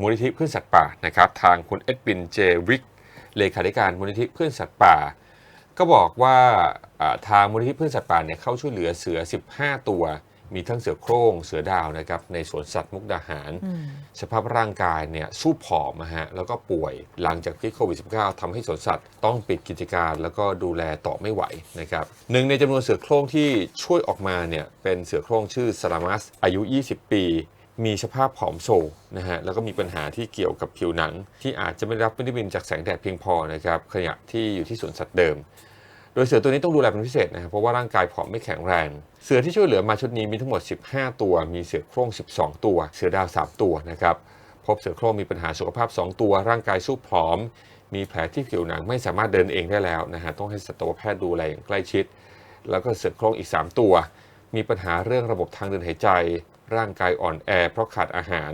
มูลนิธิเพื่อนสัตว์ป่านะครับทางคุณเอ็ดวินเจริกเลขาธิการมูลนิธิเพื่อนสัตว์ป่า ก็บอกว่าอ่าทางมูลนิธิเพื่อนสัตว์ป่าเนี่ยเข้าช่วยเหลือเสือ 15 ตัว มีทั้งเสือโคร่งเสือดาวนะครับในสวนสัตว์มุกดาหารอืมสภาพร่างกายเนี่ยสู้ผอมนะฮะแล้วก็ป่วยหลังจากพิษโควิด -19 ทำให้สวนสัตว์ต้องปิดกิจการแล้วก็ดูแลต่อไม่ไหวนะครับหนึ่งในจำนวนเสือโคร่งที่ช่วยออกมาเนี่ยเป็นเสือโคร่งชื่อซารามัสอายุ 20 ปี มีสภาพผอมโซนะฮะแล้วก็มีปัญหาที่เกี่ยวกับผิวหนัง ที่อาจจะไม่รับวิตามินจากแสงแดดเพียงพอนะครับขณะที่อยู่ที่สวนสัตว์เดิม โดยเสือตัวนี้ต้องดูแลเป็นพิเศษนะครับเพราะว่าร่างกายผอมไม่แข็งแรง เสือที่ช่วยเหลือมาชุดนี้มีทั้งหมด 15 ตัว มีเสือโคร่ง 12 ตัว เสือดาว 3 ตัวนะครับพบเสือโคร่งมีปัญหาสุขภาพ 2 ตัว ร่างกายสู้ผอม มีแผลที่ผิวหนังไม่สามารถเดินเองได้แล้วนะฮะต้องให้สัตวแพทย์ดูแลอย่างใกล้ชิด แล้วก็เสือโคร่งอีก 3 ตัว มีปัญหาเรื่องระบบทางเดินหายใจ ร่างกายอ่อนแอเพราะขาดอาหาร